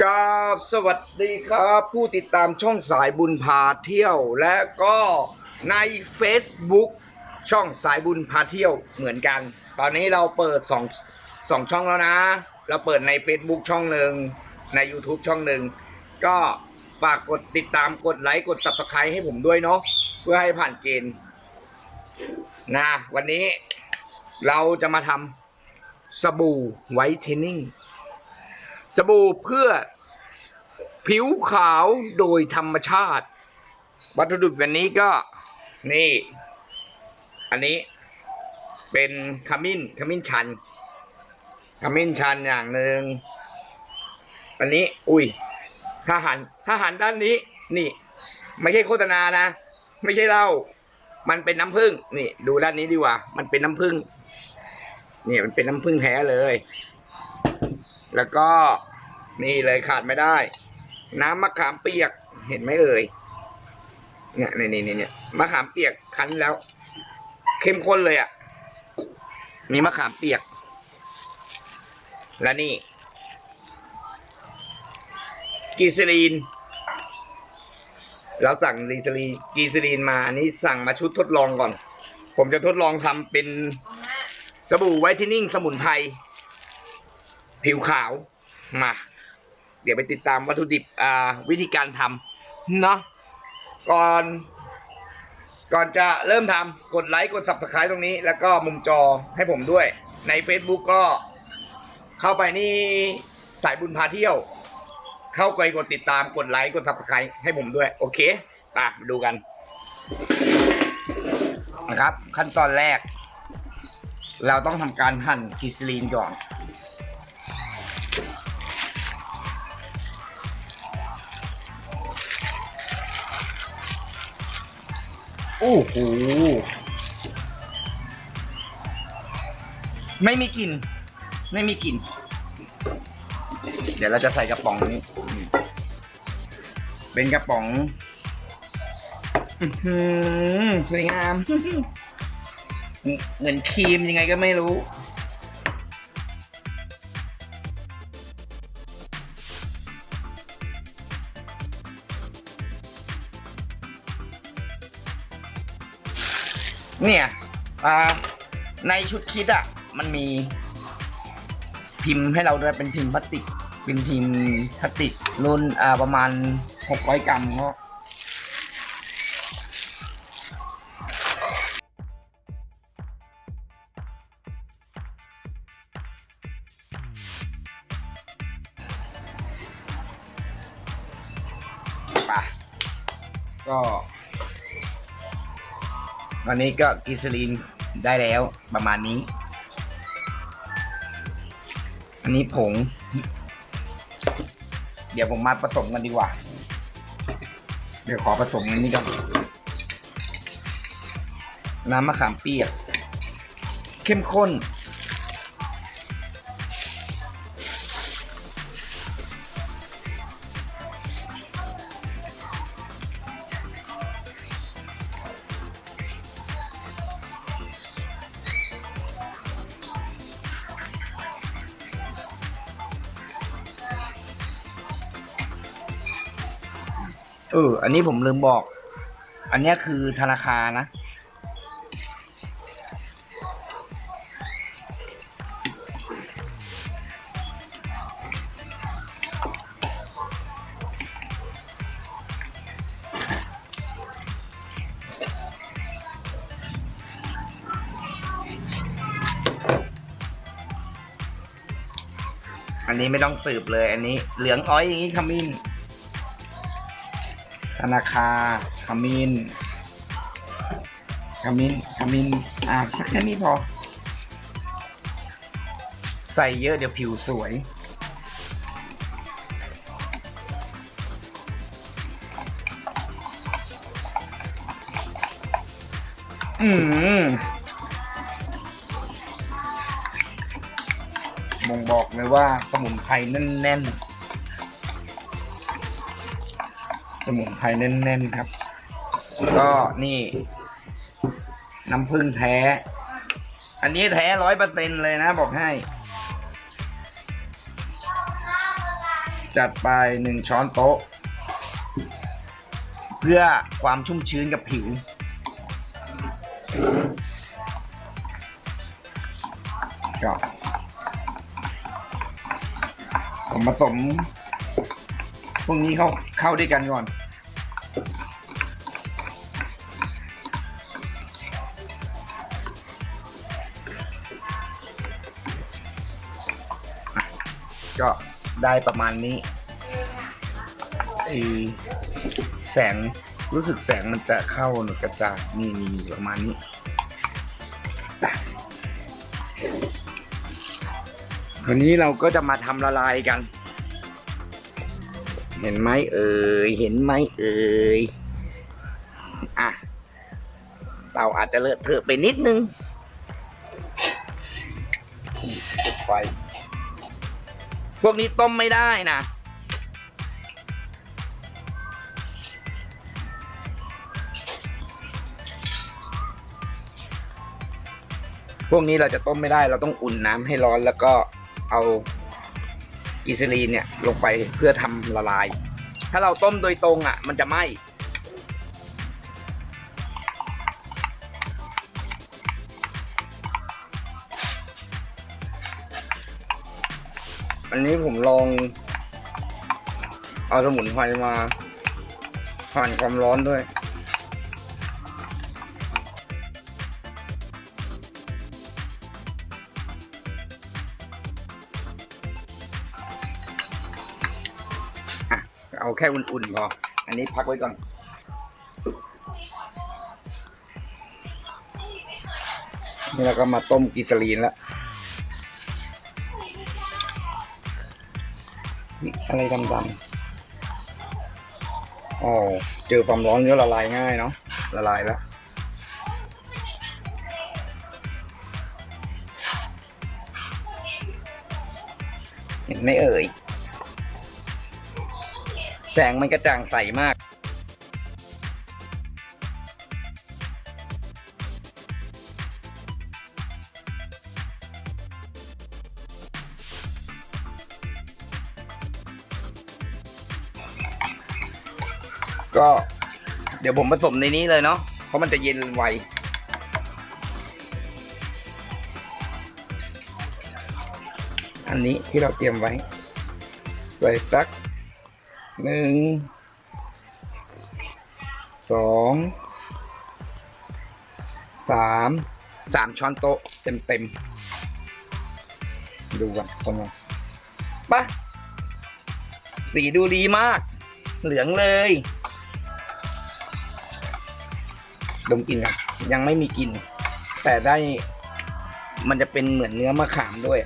กราบสวัสดีครับ ผู้ติดตามช่องสายบุญพาเที่ยว และก็ใน Facebook ช่องสายบุญพาเที่ยวเหมือนกัน ตอนนี้เราเปิดสองสองช่องแล้วนะ เราเปิดใน Facebook ช่องหนึ่งใน YouTube ช่องหนึ่งก็ฝากกดติดตามกดไลค์กด Subscribe ให้ผมด้วยเนาะเพื่อให้ผ่านเกณฑ์นะวันนี้เราจะมาทำสบู่ไวท์เทนนิ่ง สบู่เพื่อผิวขาวโดยธรรมชาติ วัตถุดิบวันนี้ก็นี่ อันนี้เป็นขมิ้นขมิ้นชัน ขมิ้นชันอย่างหนึ่งอันนี้ อุ้ยถ้าหันถ้าหันด้านนี้ นี่ ไม่ใช่โฆษณานะ ไม่ใช่เหล้ามันเป็นน้ำผึ้งนี่ ดูด้านนี้ดีกว่า มันเป็นน้ำผึ้งนี่มันเป็นน้ำผึ้งแท้เลย แล้วก็นี่เลยขาดไม่ได้ น้ำมะขามเปียกเห็นไหมเอ่ยเนี่ยนี่นี่นี่เนี่ยมะขามเปียกคั้นแล้ว เข้มข้นเลยอะ่ะมีมะขามเปียก และนี่กีซลีน เราสั่งลีซลีกีซลีนมาอันนี้สั่งมาชุดทดลองก่อน ผมจะทดลองทำเป็นสบู่ไวท์เทนนิ่งสมุนไพร ผิวขาวมา เดี๋ยวไปติดตามวัตถุดิบอ่าวิธีการทำเนาะก่อน ก่อนจะเริ่มทำกดไลค์กด subscribe ตรงนี้ แล้วก็มุมจอให้ผมด้วย ใน Facebook ก็เข้าไปนี่สายบุญพาเที่ยว เข้าไปกดติดตามกดไลค์กด subscribe ให้ผมด้วย โอเคไปมาดูกันนะครับ ขั้นตอนแรก เราต้องทำการหั่นกิสลีนก่อน อ้โห ไม่มีกลิ่น ไม่มีกลิ่น เดี๋ยวเราจะใส่กระป๋องนี้ เป็นกระป๋องอืสวยงาม เหมือนครีมยังไงก็ไม่รู้ เนี่ยในชุดคิดอะ มันมีพิมพ์ให้เราด้วยเป็นพิมพ์พลาสติก เป็นพิมพ์พลาสติกรุ่นอ่าประมาณหกร้อยกรัมก็ไปก็ วันนี้ก็กิสลีนได้แล้วประมาณนี้ อันนี้ผง เดี๋ยวผมมาผสมกันดีกว่า เดี๋ยวขอผสมอันนี้ก่อนน้ำมะขามเปียก เข้มข้น เออ อันนี้ผมลืมบอก อันนี้คือธนาคารนะ อันนี้ไม่ต้องสืบเลย อันนี้เหลืองอ้อยอย่างนี้ขมิ้น ธนาคารขมิ้นขมิ้นขมิ้นอะแค่นี้พอ ใส่เยอะเดี๋ยวผิวสวยอืมบ่งบอกเลยว่าสมุนไพรแน่นๆ สมุนไพรแน่นๆครับ ก็นี่ น้ำผึ้งแท้ อันนี้แท้ร้อยเปอร์เซ็นเลยนะบอกให้ จัดไปหนึ่งช้อนโต๊ะ เพื่อความชุ่มชื้นกับผิวก็ผมผสม พวกนี้เข้าเข้าด้วยกันก่อน ก็ได้ประมาณนี้ไอแสงรู้สึกแสงมันจะเข้าหรือกระจายนี่นี่ประมาณนี้อะคราวนี้เราก็จะมาทำละลายกัน เห็นไหมเอ่ย เห็นไหมเอ่ย อะ เราอาจจะเลอะเทอะไปนิดนึงจุดไฟ พวกนี้ต้มไม่ได้นะพวกนี้เราจะต้มไม่ได้เราต้องอุ่นน้ำให้ร้อนแล้วก็เอา กิซิลีนเนี่ยลงไปเพื่อทำละลาย ถ้าเราต้มโดยตรงอะ มันจะไหม้อันนี้ผมลองเอาสมุนไพรมาผ่านความร้อนด้วย ค่อุ่นๆพอ อันนี้พักไว้ก่อน นี่เราก็มาต้มกีซาลีนแล้วอะไรดำๆอ๋อ เจอความร้อนก็ละลายง่ายเนาะ ละลายแล้วเห็นไหมเอ่ย แสงมันกระจ่างใสมาก ก็เดี๋ยวผมผสมในนี้เลยเนาะเพราะมันจะเย็นไวอันนี้ที่เราเตรียมไว้ ใส่สัก หนึ่งสองสามสามช้อนโต๊ะเต็มเต็มๆดูกันตรงนี้ปะสีดูดีมาก เหลืองเลย ดมกลิ่นกันยังไม่มีกลิ่น แต่ได้มันจะเป็นเหมือนเนื้อมะขามด้วย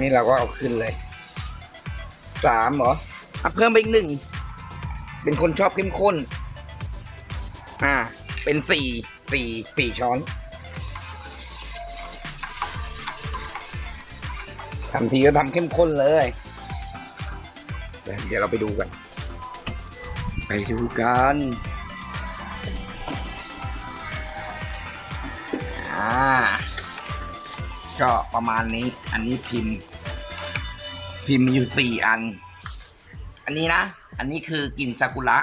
นี่เราก็เอาขึ้นเลย สามเหรออะเพิ่มไปอีกหนึ่ง เป็นคนชอบเข้มข้น อ่า เป็นสี่สี่สี่ช้อนทำทีก็ทำเข้มข้นเลย เดี๋ยวเราไปดูกัน ไปดูกันอ่าก็ประมาณนี้ อันนี้พิมพ์ พิมพ์มีอยู่สี่อัน อันนี้นะ อันนี้คือกลิ่นซากุระ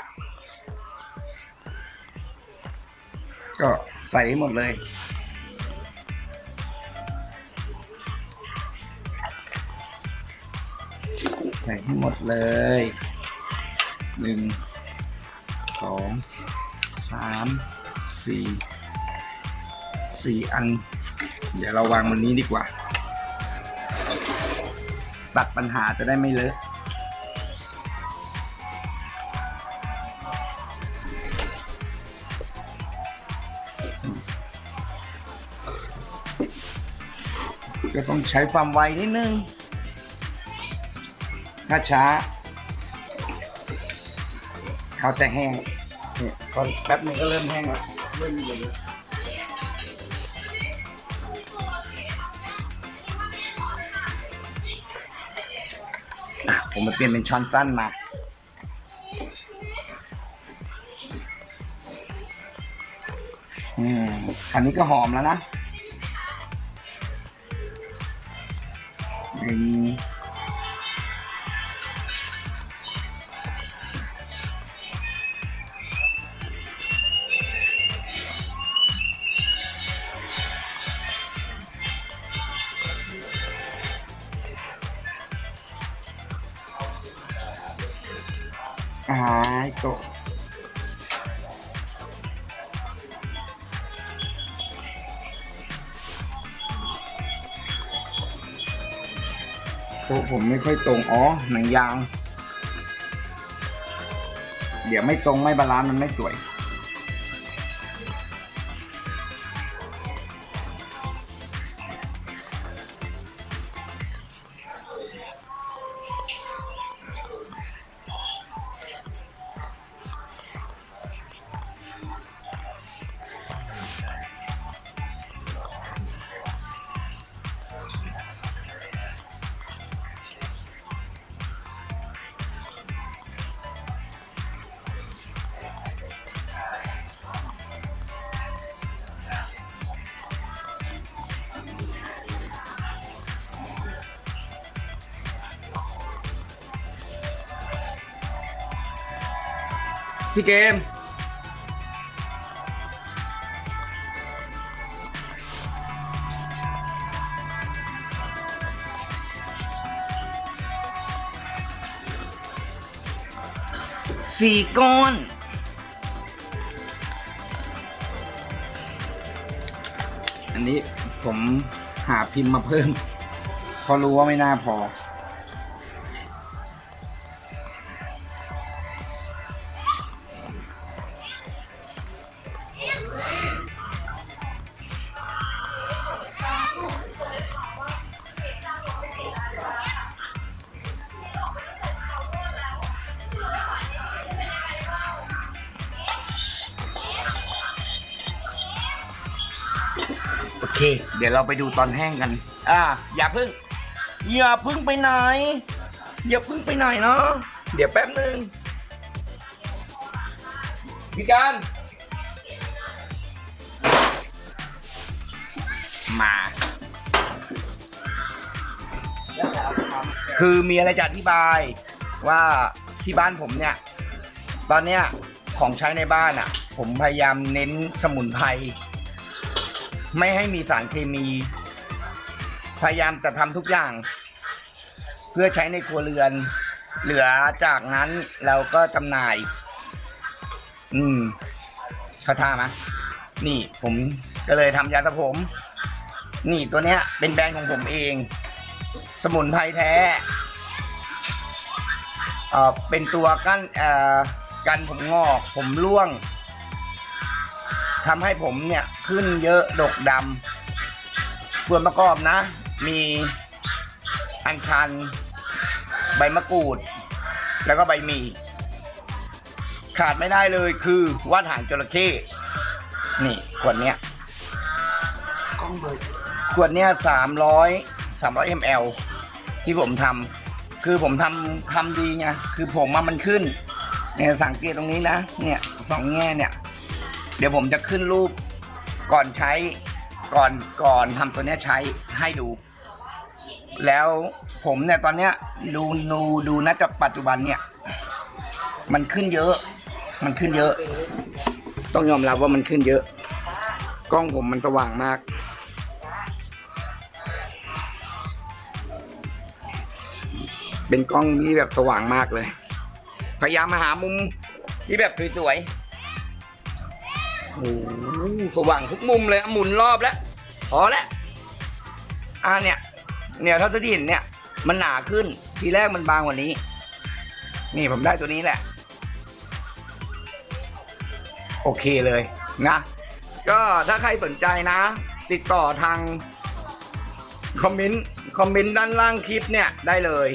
ก็ใส่หมดเลย ใส่ให้หมดเลย หนึ่ง สอง สาม สี่ สี่อัน เดี๋ยวเราวางบนนี้ดีกว่า ตัดปัญหาจะได้ไม่เลอะก็ต้องใช้ความไวนิดนึง ถ้าช้า เขาจะแห้งเนี่ยพอแป๊บนึงก็เริ่มแห้งแล้ว เริ่มเยอะ ผมมาเปลี่ยนเป็นช้อนสั้นมาอืมอันนี้ก็หอมแล้วนะหนึ่ง อาไอ้โตะโต๊ะผมไม่ค่อยตรง อ๋อ หนังยาง เดี๋ยวไม่ตรงไม่บาลานซ์มันไม่สวย พี่เกม สี่ก้อน อันนี้ผมหาพิมพ์มาเพิ่มเพราะรู้ว่าไม่น่าพอ เค เดี๋ยวเราไปดูตอนแห้งกัน อ่า อย่าพึ่ง อย่าพึ่งไปไหน อย่าพึ่งไปไหนเนาะ เดี๋ยวแป๊บนึงพี่การ มา คือมีอะไรจะอธิบายว่าที่บ้านผมเนี่ย ตอนเนี้ยของใช้ในบ้านอะ ผมพยายามเน้นสมุนไพร ไม่ให้มีสารเคมี พยายามจะทำทุกอย่าง เพื่อใช้ในครัวเรือน เหลือจากนั้นเราก็จำหน่าย อืมเข้าท่าไหมนี่ผมก็เลยทำยาสระผม นี่ตัวเนี้ย เป็นแบรนด์ของผมเอง สมุนไพรแท้เอ่อเป็นตัวกั้นเอ่อกันผมงอก ผมร่วง ทำให้ผมเนี่ยขึ้นเยอะดกดำส่วนประกอบนะ มีอัญชัน ใบมะกรูด แล้วก็ใบหมี่ขาดไม่ได้เลยคือว่านหางจระเข้นี่ขวดเนี้ยกล้องเบิร์ดขวดเนี้ยสามร้อยสามร้อยมลที่ผมทำคือผมทำทำดีไงคือผมมามันขึ้นเนี่ยสังเกตตรงนี้นะ เนี่ยสองแง่เนี่ย เดี๋ยวผมจะขึ้นรูปก่อนใช้ก่อนก่อนทำตัวเนี้ยใช้ให้ดู แล้วผมเนี่ยตอนเนี้ยดูดูดูน่าจะปัจจุบันเนี่ย มันขึ้นเยอะ มันขึ้นเยอะ ต้องยอมรับว่ามันขึ้นเยอะ กล้องผมมันสว่างมาก เป็นกล้องที่แบบสว่างมากเลย พยายามมาหามุมที่แบบสวยๆ โอ้สว่างทุกมุมเลยอะหมุนรอบแล้วพอแล้วอ่าเนี่ย เนี่ยเท่าที่เห็นเนี่ย มันหนาขึ้นทีแรกมันบางกว่านี้ นี่ผมได้ตัวนี้แหละ โอเคเลยนะ ก็ถ้าใครสนใจนะ ติดต่อทางคอมเมนต์คอมเมนต์ด้านล่างคลิปเนี่ยได้เลย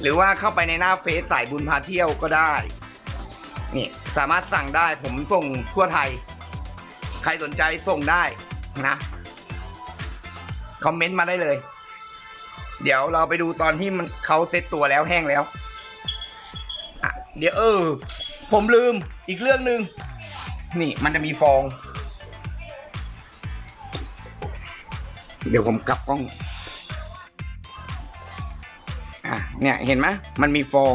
หรือว่าเข้าไปในหน้าเฟซสายบุญพาเที่ยวก็ได้ นี่สามารถสั่งได้ผมส่งทั่วไทย ใครสนใจส่งได้นะ คอมเมนต์มาได้เลย เดี๋ยวเราไปดูตอนที่มันเขาเซ็ตตัวแล้วแห้งแล้วอะเดี๋ยวเออ ผมลืมอีกเรื่องหนึ่งนี่มันจะมีฟอง เดี๋ยวผมกลับกล้อง อะเนี่ยเห็นไหมมันมีฟอง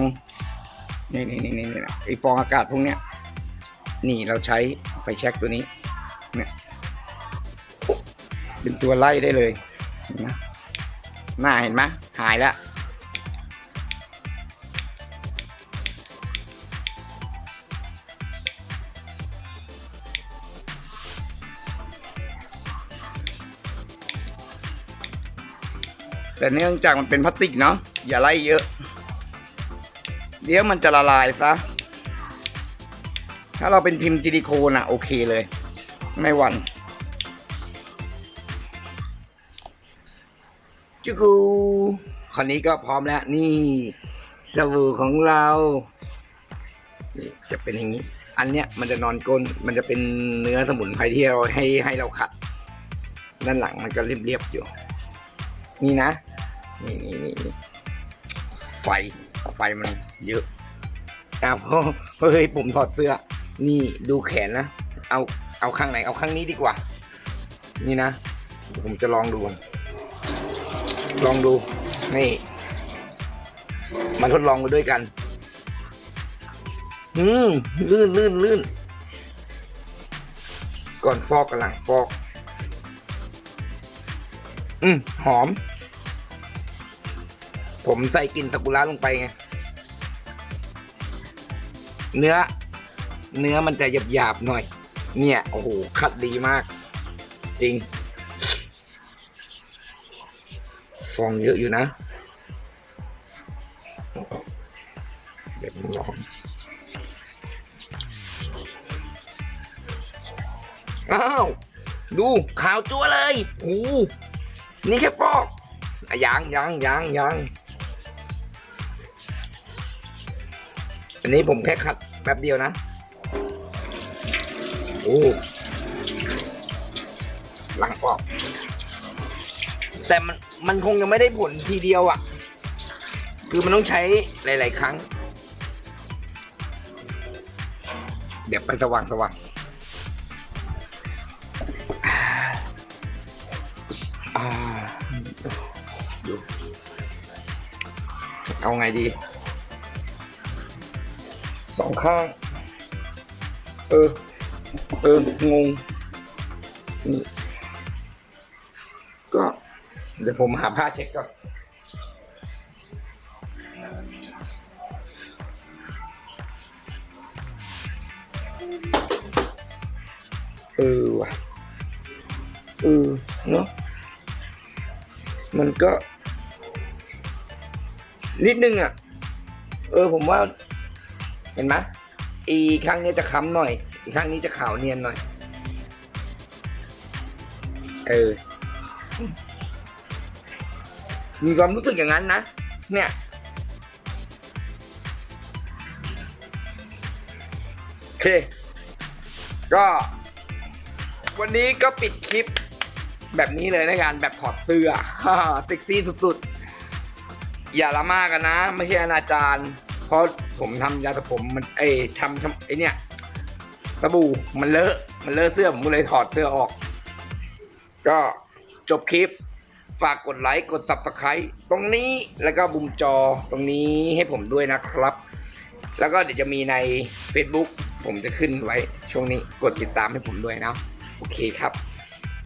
นี่นี่นี่นี่นี่ไอฟองอากาศพวกเนี้ย นี่เราใช้ไฟแช็กตัวนี้เนี่ยเป็นตัวไล่ได้เลยนะหน้าเห็นไหมหายแล้วแต่เนื่องจากมันเป็นพลาสติกเนาะอย่าไล่เยอะ เดี๋ยวมันจะละลายซะ ถ้าเราเป็นพิมพ์ซิลิโคนอะโอเคเลย ไม่หวั่นจุกูคราวนี้ก็พร้อมแล้ว นี่สบู่ของเรานี่จะเป็นอย่างนี้ อันเนี้ยมันจะนอนก้น มันจะเป็นเนื้อสมุนไพรที่เราให้ให้เราขัด ด้านหลังมันก็เรียบๆอยู่ นี่นะ นี่นี่นี่ไฟ ไฟมันเยอะอ้าวเฮ้ยผมถอดเสื้อ นี่ดูแขนนะ เอาเอาข้างไหน เอาข้างนี้ดีกว่า นี่นะ ผมจะลองดู ลองดู นี่ มาทดลองกันด้วยกัน อืมลื่นลื่นลื่น ก่อนฟอกกันหลังฟอก อืมหอม ผมใส่กลิ่นซากุระลงไปไง เนื้อ เนื้อมันจะหยาบๆหน่อย เนี่ย โอ้โห คัดดีมาก จริง ฟองเยอะอยู่นะ เดี๋ยวลองอ้าว ดูขาวจัวเลยโอ้โหนี่แค่ฟอกอยังยังยังยัง อันนี้ผมแค่ขัดแป๊บเดียวนะ โอ้หลังฟอก แต่มันมันคงยังไม่ได้ผลทีเดียวอะ่ะ คือมันต้องใช้หลาย ๆ ครั้ง เดี๋ยวไปสว่างสว่างเอาไงดี สองข้าง เออ เออ งง นี่ ก็ เดี๋ยวผมหาผ้าเช็คก่อนเออว่ะเออเนาะมันก็ นิดนึงอะ เออผมว่า เห็นไหมอีข้างนี้จะค้ำหน่อย อีข้างนี้จะขาวเนียนหน่อย เออ มีความรู้สึกอย่างนั้นนะ เนี่ย โอเค ก็ วันนี้ก็ปิดคลิปแบบนี้เลยนะการแบบถอดเสื้อฮ่าเซ็กซี่สุดๆ อย่าละมากกันนะ ไม่ใช่อนาจารย์ เพราะผมทำยาสระผมมันเอ้ทำทำไอเนี่ยสบู่มันเลอะมันเลอะเสื้อผมก็เลยถอดเสื้อออก ก็จบคลิป ฝากกดไลค์กด subscribe ตรงนี้แล้วก็บุมจอตรงนี้ให้ผมด้วยนะครับ แล้วก็เดี๋ยวจะมีใน Facebook ผมจะขึ้นไว้ช่วงนี้กดติดตามให้ผมด้วยนะโอเคครับ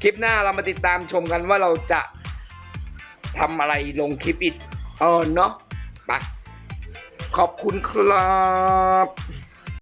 คลิปหน้าเรามาติดตามชมกันว่าเราจะทำอะไรลงคลิปอีกเออเนาะไป ขอบคุณครับ